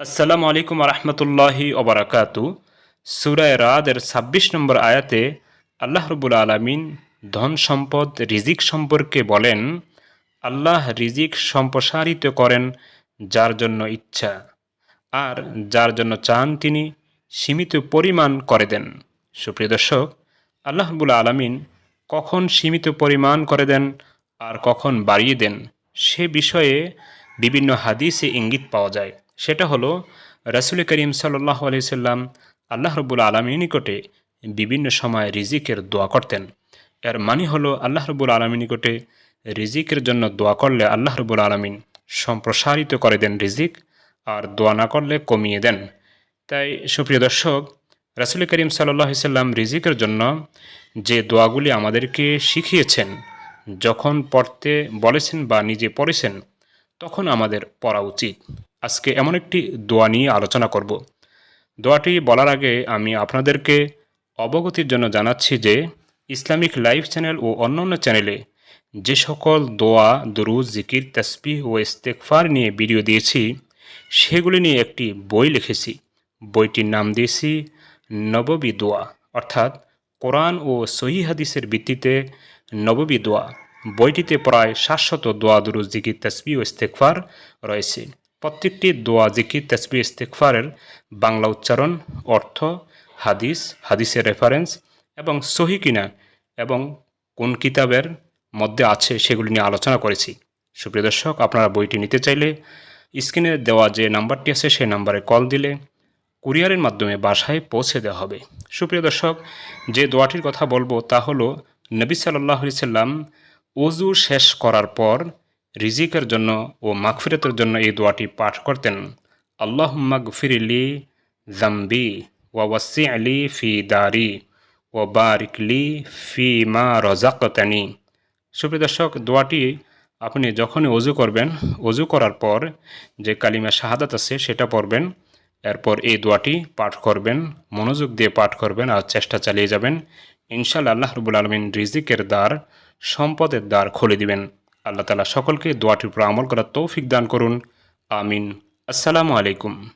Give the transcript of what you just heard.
আসসালামু আলাইকুম রহমতুল্লাহি ওবরাকাতু। সুরায় রাদের ছাব্বিশ নম্বর আয়াতে আল্লাহ রবুল আলমিন ধন সম্পদ, রিজিক সম্পর্কে বলেন, আল্লাহ রিজিক সম্প্রসারিত করেন যার জন্য ইচ্ছা, আর যার জন্য চান তিনি সীমিত পরিমাণ করে দেন। সুপ্রিয় দর্শক, আল্লাহ রবুল আলমিন কখন সীমিত পরিমাণ করে দেন আর কখন বাড়িয়ে দেন, সে বিষয়ে বিভিন্ন হাদিসে ইঙ্গিত পাওয়া যায়। সেটা হলো, রাসুল করিম সাল্লাহ আলাইসাল্লাম আল্লাহ রবুল আলমীর নিকটে বিভিন্ন সময় রিজিকের দোয়া করতেন। এর মানে হলো, আল্লাহ রবুল আলমীর নিকটে রিজিকের জন্য দোয়া করলে আল্লাহ রবুল আলমিন সম্প্রসারিত করে দেন রিজিক, আর দোয়া না করলে কমিয়ে দেন। তাই, সুপ্রিয় দর্শক, রাসুল করিম সাল্লাহ সাল্লাম রিজিকের জন্য যে দোয়াগুলি আমাদেরকে শিখিয়েছেন, যখন পড়তে বলেছেন বা নিজে পড়েছেন, তখন আমাদের পড়া উচিত। আজকে এমন একটি দোয়া নিয়ে আলোচনা করব। দোয়াটি বলার আগে আমি আপনাদেরকে অবগতির জন্য জানাচ্ছি যে ইসলামিক লাইভ চ্যানেল ও অন্যান্য চ্যানেলে যে সকল দোয়া দরুজ জিকির, তসবিহ ও ইস্তেকফার নিয়ে ভিডিও দিয়েছি, সেগুলি নিয়ে একটি বই লিখেছি। বইটির নাম দিয়েছি নববী দোয়া। অর্থাৎ কোরআন ও সহি হাদিসের ভিত্তিতে নববী দোয়া। বইটিতে প্রায় সাতশত দোয়া দুরুজ জিকির তসবি ও ইস্তেকফার রয়েছে। প্রত্যেকটি দোয়া জিকি তসবি ইস্তেকফারের বাংলা উচ্চারণ, অর্থ, হাদিস, হাদিসের রেফারেন্স এবং সহি কিনা এবং কোন কিতাবের মধ্যে আছে সেগুলি নিয়ে আলোচনা করেছি। সুপ্রিয় দর্শক, আপনারা বইটি নিতে চাইলে স্ক্রিনে দেওয়া যে নাম্বারটি আছে সেই নাম্বারে কল দিলে কুরিয়ারের মাধ্যমে বাসায় পৌঁছে দেওয়া হবে। সুপ্রিয় দর্শক, যে দোয়াটির কথা বলব তা হলো, নবী সাল্লাহ সাল্লাম অজু শেষ করার পর রিজিকের জন্য ও মাগফিরতের জন্য এই দোয়াটি পাঠ করতেন। আল্লাহ মাগফিরলি জাম্বি ওয়াসি আলি ফি দারি ও বারিকলি ফি মা রজাকতানি সুপ্রিয় দর্শক, দোয়াটি আপনি যখনই অজু করবেন, অজু করার পর যে কালিমা শাহাদাত আছে সেটা পড়বেন, এরপর এই দোয়াটি পাঠ করবেন, মনোযোগ দিয়ে পাঠ করবেন আর চেষ্টা চালিয়ে যাবেন। ইনশাল্লাহ আল্লাহ রবুল আলমিন রিজিকের দ্বার, সম্পদের দ্বার খুলে দিবেন। আল্লাহ তালা সকলকে দোয়াটির উপর আমল করার তৌফিক দান করুন। আমিন। আসসালামু আলাইকুম।